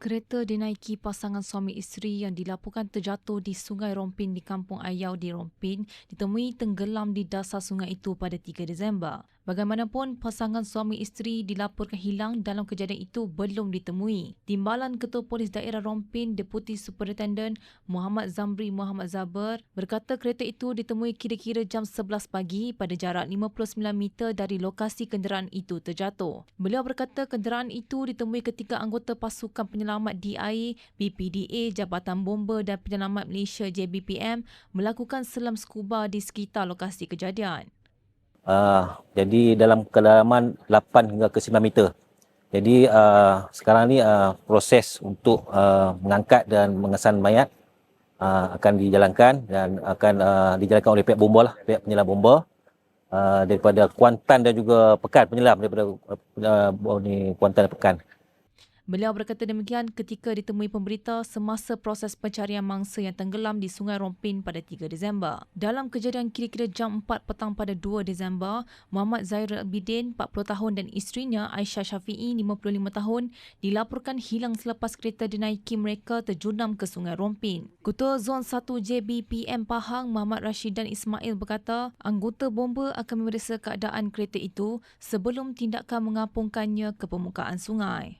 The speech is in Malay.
Kereta dinaiki pasangan suami isteri yang dilaporkan terjatuh di Sungai Rompin di Kampung Ayau di Rompin ditemui tenggelam di dasar sungai itu pada 3 Disember. Bagaimanapun, pasangan suami isteri dilaporkan hilang dalam kejadian itu belum ditemui. Timbalan Ketua Polis Daerah Rompin, Deputi Superintendent Muhammad Zamri Muhammad Zaber berkata kereta itu ditemui kira-kira jam 11 pagi pada jarak 59 meter dari lokasi kenderaan itu terjatuh. Beliau berkata kenderaan itu ditemui ketika anggota pasukan penyelamat di BPDA Jabatan Bomba dan Penyelamat Malaysia JBPM melakukan selam skuba di sekitar lokasi kejadian. Uh, jadi dalam kedalaman 8 hingga ke 9 meter. Jadi uh, sekarang ni uh, proses untuk uh, mengangkat dan mengesan mayat uh, akan dijalankan dan akan uh, dijalankan oleh pihak bomba lah, pihak penyelam bomba uh, daripada Kuantan dan juga Pekan penyelam daripada uh, ni Kuantan dan Pekan. Beliau berkata demikian ketika ditemui pemberita semasa proses pencarian mangsa yang tenggelam di Sungai Rompin pada 3 Disember. Dalam kejadian kira-kira jam 4 petang pada 2 Disember, Muhammad Zairul Abidin, 40 tahun dan isterinya Aisyah Syafi'i, 55 tahun, dilaporkan hilang selepas kereta dinaiki mereka terjunam ke Sungai Rompin. Ketua Zon 1 JBPM Pahang, Muhammad Rashid dan Ismail berkata, anggota bomba akan memeriksa keadaan kereta itu sebelum tindakan mengapungkannya ke permukaan sungai.